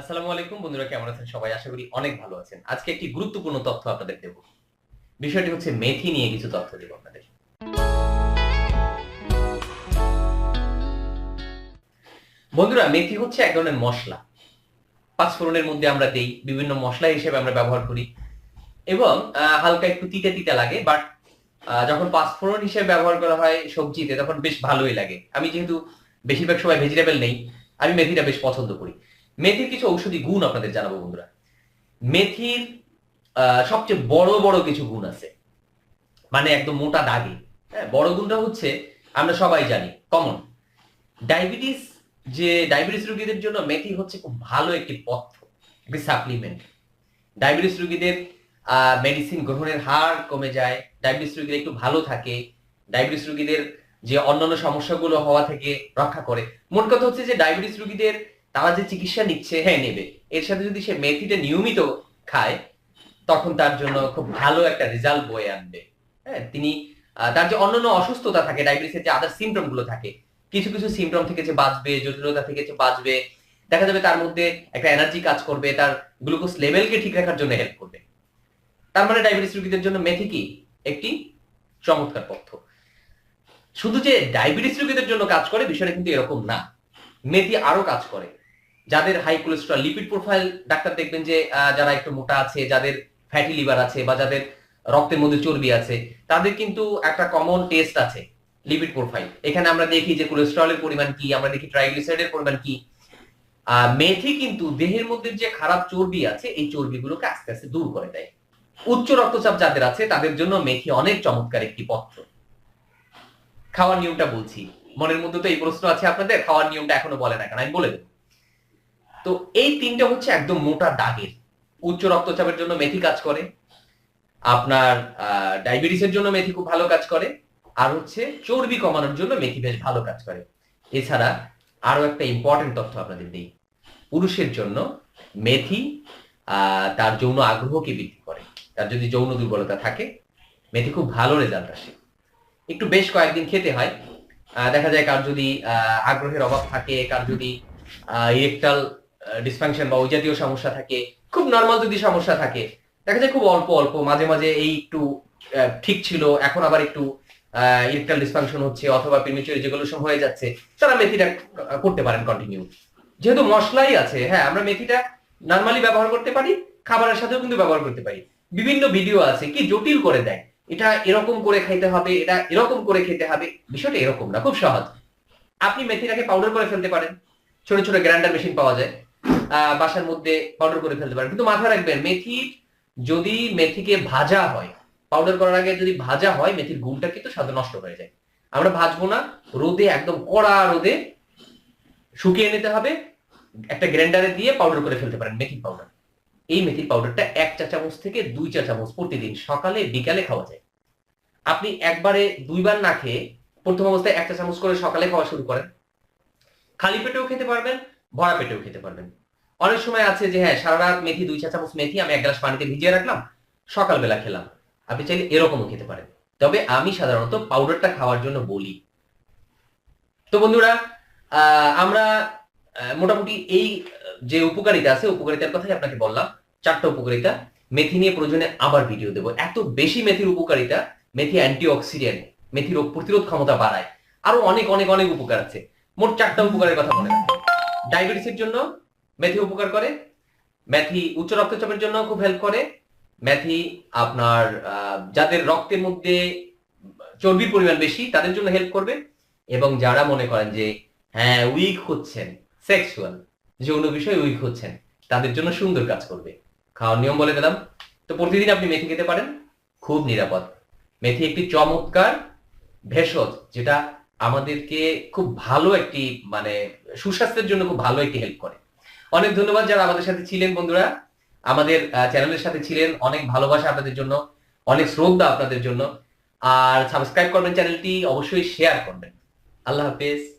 আসসালামু আলাইকুম, বন্ধুরা কেমন আছেন? সবাই আশা করি অনেক ভালো আছেন। আজকে একটি গুরুত্বপূর্ণ তথ্য আপনাদের দেব। বিষয়টি হচ্ছে মেথি নিয়ে কিছু তথ্য দেব আপনাদের। বন্ধুরা, মেথি হচ্ছে এক ধরনের মশলা। পাঁচফোড়নের মধ্যে আমরা দেই বিভিন্ন মশলা হিসেবে আমরা ব্যবহার করি এবং হালকা একটু তিতে তিতে লাগে বাট যখন পাঁচফোড়ন হিসেবে ব্যবহার করা হয় সবজিতে, তখন বেশ ভালোই লাগে। আমি যেহেতু বেশিরভাগ সময় ভেজিটেবল নেই, আমি মেথিটা বেশ পছন্দ করি। মেথির কিছু ঔষধি গুণ আপনাদের জানাব বন্ধুরা। মেথির সবচেয়ে বড় বড় কিছু গুণ আছে। মানে একদম মোটা দাগে। হ্যাঁ বড় গুণটা হচ্ছে, আমরা সবাই জানি কমন ডায়াবেটিস যে ডায়াবেটিস রোগীদের জন্য মেথি হচ্ছে খুব ভালো একটি পথ্য একটি সাপ্লিমেন্ট ডায়াবেটিস রোগীদের মেডিসিন গ্রহণের হার কমে যায় ডায়াবেটিস রোগীরা একটু ভালো থাকে ডায়াবেটিস রোগীদের যে অন্যান্য সমস্যাগুলো হওয়া থেকে রক্ষা করে। মোট কথা হচ্ছে যে ডায়াবেটিস রোগীদের তারা যে চিকিৎসা নিচ্ছে হ্যাঁ নেবে। এর সাথে যদি সে মেথিটা নিয়মিত খায়, তখন তার জন্য খুব ভালো একটা রেজাল্ট বয়ে আনবে। হ্যাঁ তিনি তার যে অন্যান্য অসুস্থতা থাকে ডায়াবেটিসের যে আদার সিমটমগুলো থাকে, কিছু কিছু সিমটম থেকে যে বাঁচবে, জটিলতা থেকে যে বাঁচবে, দেখা যাবে তার মধ্যে একটা এনার্জি কাজ করবে, তার গ্লুকোজ লেভেলকে ঠিক রাখার জন্য হেল্প করবে। তার মানে ডায়াবেটিস রোগীদের জন্য মেথি কি? একটি চমৎকার পথ্য। শুধু যে ডায়াবেটিস রোগীদের জন্য কাজ করে, বিষয়টা কিন্তু এরকম না। মেথি আরও কাজ করে। যাদের high cholesterol lipid profile doctor দেখবেন যে যারা একটু মোটা আছে, যাদের ফ্যাটি লিভার আছে বা যাদের রক্তের মধ্যে চর্বি আছে, তাদের কিন্তু একটা কমন টেস্ট আছে লিপিড প্রোফাইল এখানে আমরা দেখি যে কোলেস্ট্রলের পরিমাণ কি, আমরা দেখি ট্রাইগ্লিসাইডের পরিমাণ কি। মেথি কিন্তু দেহের মধ্যে যে খারাপ চর্বি আছে, এই চর্বিগুলোকে আস্তে আস্তে দূর করে দেয়। উচ্চ রক্তচাপ যাদের আছে, তাদের জন্য মেথি অনেক চমৎকার একটি পত্র। খাওয়ার নিয়মটা বলছি। মনের মধ্যে তো এই প্রশ্ন আছে আপনাদের, খাওয়ার নিয়মটা এখনও বলে না কেন? আমি বলে দেবো। তো এই তিনটা হচ্ছে একদম মোটা দাগের। উচ্চ রক্তচাপের জন্য মেথি কাজ করে, আপনার ডায়াবেটিসের জন্য মেথি খুব ভালো কাজ করে, আর হচ্ছে চর্বি কমানোর জন্য মেথি বেশ ভালো কাজ করে। এছাড়া আরও একটা ইম্পর্টেন্ট তথ্য আপনাদের দিই। পুরুষের জন্য মেথি তার যৌন আগ্রহকে বৃদ্ধি করে। তার যদি যৌন দুর্বলতা থাকে, মেথি খুব ভালো রেজাল্ট আসে। একটু বেশ কয়েকদিন খেতে হয় দেখা যায় কার যদি আগ্রহের অভাব থাকে, কার যদি ইরেকটাল ডিসফাংশন বা ওই জাতীয় সমস্যা থাকে, খুব নর্মাল যদি সমস্যা থাকে, দেখা যায় খুব অল্প অল্প, মাঝে মাঝে এই একটু ঠিক ছিল, এখন আবার একটু ইরেকটাল ডিসফাংশন হচ্ছে অথবা প্রিমেচুর যেগুলো হয়ে যাচ্ছে, তারা মেথিটা করতে পারেন কন্টিনিউ যেহেতু মশলাই আছে হ্যাঁ আমরা মেথিটা নর্মালি ব্যবহার করতে পারি, খাবারের সাথেও কিন্তু ব্যবহার করতে পারি। বিভিন্ন ভিডিও আছে, কি জটিল করে দেয়। এটা এরকম করে খাইতে হবে, এটা এরকম করে খেতে হবে, বিষয়টা এরকম না, খুব সহজ। আপনি মেথিটাকে পাউডার করে ফেলতে পারেন। ছোট ছোট গ্রাইন্ডার মেশিন পাওয়া যায়। বাসার মধ্যে পাউডার করে ফেলতে পারেন। কিন্তু মাথায় রাখবেন, মেথি যদি মেথিকে ভাজা হয় পাউডার করার আগে যদি ভাজা হয়, মেথির গুণটা কিন্তু স্বাদ নষ্ট হয়ে যায়। আমরা ভাজবো না, রোদে একদম কড়া রোদে শুকিয়ে নিতে হবে, একটা গ্রাইন্ডারে দিয়ে পাউডার করে ফেলতে পারেন মেথি পাউডার এই মেথির পাউডারটা এক চা চামচ থেকে দুই চা চামচ প্রতিদিন, সকালে, বিকালে খাওয়া যায়। আপনি একবারে দুইবার না খেয়ে প্রথম অবস্থায় একটা চামচ করে সকালে খাওয়া শুরু করেন। খালি পেটেও খেতে পারবেন, ভরা পেটেও খেতে পারবেন। অনেক সময় আছে যে হ্যাঁ সারা রাত মেথি, দুই চা চামচ মেথি আমি এক গ্লাস পানিতে ভিজিয়ে রাখলাম, সকালবেলা খেলাম। আপনি চাইলে এরকমও খেতে পারেন। তবে আমি সাধারণত পাউডারটা খাওয়ার জন্য বলি। তো বন্ধুরা আমরা মোটামুটি এই, যে উপকারিতা আছে, উপকারিতার কথাই আপনাকে বললাম। চারটা উপকারিতা। মেথি নিয়ে প্রয়োজনে আবার ভিডিও দেবো। এত বেশি মেথির উপকারিতা, মেথি অ্যান্টি অক্সিডেন্ট মেথি রোগ প্রতিরোধ ক্ষমতা বাড়ায়। আরও অনেক অনেক অনেক উপকার আছে। মোট চারটা উপকারের কথা মনে রাখবেন ডায়াবেটিসের জন্য মেথি উপকার করে। মেথি উচ্চ রক্তচাপের জন্য খুব হেল্প করে। মেথি আপনার যাদের রক্তের মধ্যে চর্বির পরিমাণ বেশি, তাদের জন্য হেল্প করবে। এবং যারা মনে করেন যে হ্যাঁ উইক হচ্ছেন সেক্সুয়াল যৌন বিষয়ে উইক হচ্ছেন, তাদের জন্য সুন্দর কাজ করবে। খাওয়ার নিয়ম বলে দিলাম। তো প্রতিদিন আপনি মেথি খেতে পারেন, খুব নিরাপদ। মেথি একটি চমৎকার ভেষজ, যেটা আমাদেরকে খুব ভালো একটি মানে সুস্বাস্থ্যের জন্য খুব ভালো একটি হেল্প করে। অনেক ধন্যবাদ যারা আমাদের সাথে ছিলেন, বন্ধুরা। আমাদের চ্যানেলের সাথে ছিলেন। অনেক ভালোবাসা আপনাদের জন্য, অনেক শ্রদ্ধা আপনাদের জন্য। আর সাবস্ক্রাইব করবেন চ্যানেলটি, অবশ্যই শেয়ার করবেন। আল্লাহ হাফেজ।